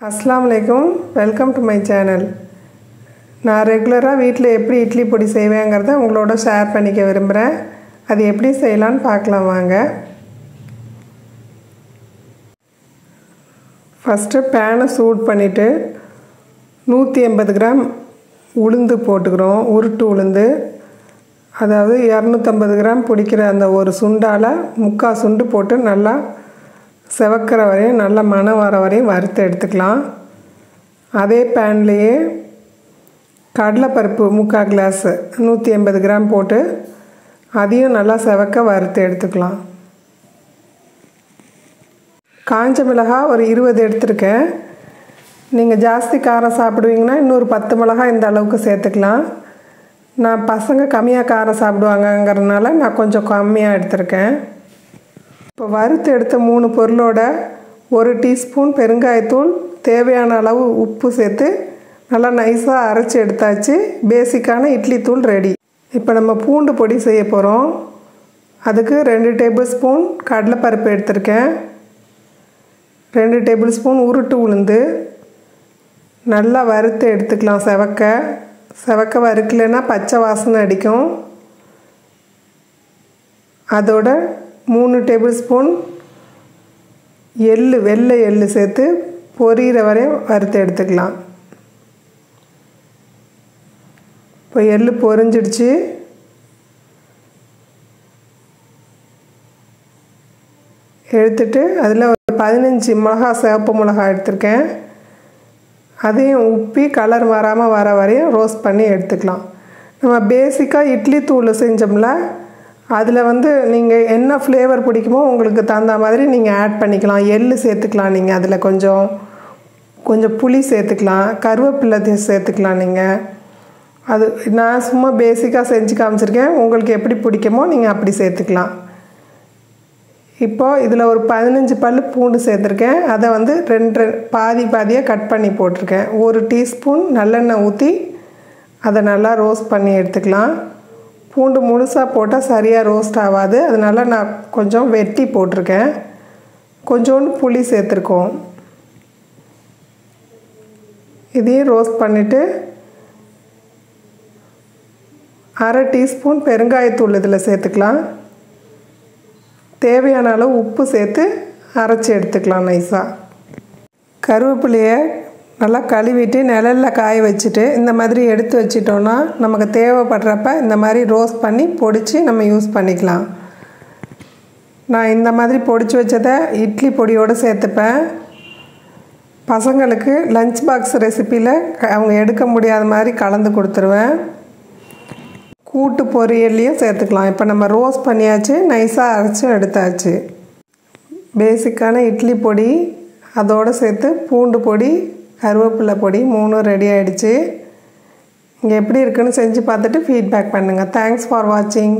அஸ்லாம் அலைக்கும் welcome to my channel. நான் ரெகுலராக வீட்டில் எப்படி இட்லி பொடி செய்வேங்கிறத உங்களோட ஷேர் பண்ணிக்க விரும்புகிறேன் அது எப்படி செய்யலான்னு பார்க்கலாம் வாங்க. ஃபஸ்ட்டு பேனை சூட் பண்ணிவிட்டு நூற்றி எண்பது கிராம் உளுந்து போட்டுக்கிறோம் உருட்டு உளுந்து. அதாவது இரநூத்தம்பது கிராம் பிடிக்கிற அந்த ஒரு சுண்டால் முக்கால் சுண்டு போட்டு நல்லா செவக்கிற வரையும் நல்ல மனம் வர வரையும் வறுத்து எடுத்துக்கலாம். அதே பேன்லேயே கடலைப்பருப்பு முக்கால் கிளாஸு நூற்றி எண்பது கிராம் போட்டு அதையும் நல்லா செவக்க வறுத்து எடுத்துக்கலாம். காஞ்ச மிளகாய் ஒரு இருபது எடுத்திருக்கேன். நீங்கள் ஜாஸ்தி காரம் சாப்பிடுவீங்கன்னா இன்னொரு பத்து மிளகாய் இந்த அளவுக்கு சேர்த்துக்கலாம். நான் பசங்க கம்மியாக காரம் சாப்பிடுவாங்கங்கிறதுனால நான் கொஞ்சம் கம்மியாக எடுத்திருக்கேன். இப்போ வறுத்து எடுத்த மூணு பொருளோட ஒரு டீஸ்பூன் பெருங்காயத்தூள் தேவையான அளவு உப்பு சேர்த்து நல்லா நைஸாக அரைச்சி எடுத்தாச்சு. பேசிக்கான இட்லி தூள் ரெடி இப்போ நம்ம பூண்டு பொடி செய்ய போகிறோம் அதுக்கு ரெண்டு டேபிள் ஸ்பூன் கடலைப்பருப்பு எடுத்திருக்கேன். ரெண்டு டேபிள் ஸ்பூன் உருட்டு உளுந்து. நல்லா வறுத்து எடுத்துக்கலாம் செவக்க. செவக்க வறுக்கலைன்னா பச்சை வாசனை அடிக்கும். அதோட மூணு டேபிள் ஸ்பூன் எள்ளு வெள்ளை எள்ளு சேர்த்து பொரியிற வரையும் வறுத்து எடுத்துக்கலாம். இப்போ எள்ளு பொரிஞ்சிடுச்சு. எடுத்துட்டு அதில் ஒரு பதினஞ்சு மிளகா சிவப்பு மிளகா எடுத்திருக்கேன். அதையும் உப்பி கலர் வராமல் வர வரையும் ரோஸ்ட் பண்ணி எடுத்துக்கலாம். நம்ம பேசிக்காக இட்லி தூள் செஞ்சோம்ல அதில் வந்து நீங்கள் என்ன ஃப்ளேவர் பிடிக்குமோ உங்களுக்கு தகுந்த மாதிரி நீங்கள் ஆட் பண்ணிக்கலாம். எள் சேர்த்துக்கலாம் நீங்கள் அதில் கொஞ்சம். கொஞ்சம் புளி சேர்த்துக்கலாம். கருவேப்பிலை சேர்த்துக்கலாம் நீங்கள் அது நான் சும்மா பேசிக்காக செஞ்சு காமிச்சிருக்கேன். உங்களுக்கு எப்படி பிடிக்குமோ நீங்கள் அப்படி சேர்த்துக்கலாம். இப்போது இதில் ஒரு பதினஞ்சு பல் பூண்டு சேர்த்துருக்கேன். அதை வந்து ரெண்டு பாதி பாதியாக கட் பண்ணி போட்டிருக்கேன். ஒரு டீஸ்பூன் நல்லெண்ணெய் ஊற்றி அதை நல்லா ரோஸ்ட் பண்ணி எடுத்துக்கலாம். பூண்டு முழுசாக போட்டால் சரியாக ரோஸ்ட் ஆகாது அதனால் நான் கொஞ்சம் வெட்டி போட்டிருக்கேன். கொஞ்சோண்டு புளி சேர்த்துருக்கோம். இதையும் ரோஸ்ட் பண்ணிவிட்டு அரை டீஸ்பூன் பெருங்காயத்தூள் இதில் சேர்த்துக்கலாம். தேவையான அளவு உப்பு சேர்த்து அரைச்சி எடுத்துக்கலாம் நைஸாக கருவேப்பிலையை நல்லா கழுவிட்டு நிழலில் காய வச்சுட்டு இந்த மாதிரி எடுத்து வச்சிட்டோன்னா நமக்கு தேவைப்படுறப்ப இந்த மாதிரி ரோஸ்ட் பண்ணி பொடிச்சு நம்ம யூஸ் பண்ணிக்கலாம். நான் இந்த மாதிரி பொடிச்சு வச்சதை இட்லி பொடியோடு சேர்த்துப்பேன். பசங்களுக்கு லஞ்ச் பாக்ஸ் ரெசிப்பியில் அவங்க எடுக்க முடியாத மாதிரி கலந்து கொடுத்துருவேன். கூட்டு பொரியல்லையும் சேர்த்துக்கலாம். இப்போ நம்ம ரோஸ் பண்ணியாச்சு நைஸாக அரைச்சும் எடுத்தாச்சு. பேசிக்கான இட்லி பொடி அதோடு சேர்த்து பூண்டு பொடி கருவேப்பிலை பொடி மூணும் ரெடி ஆகிடுச்சு இங்கே எப்படி இருக்குன்னு செஞ்சு பார்த்துட்டு ஃபீட்பேக் பண்ணுங்கள் தேங்க்ஸ் ஃபார் வாட்சிங்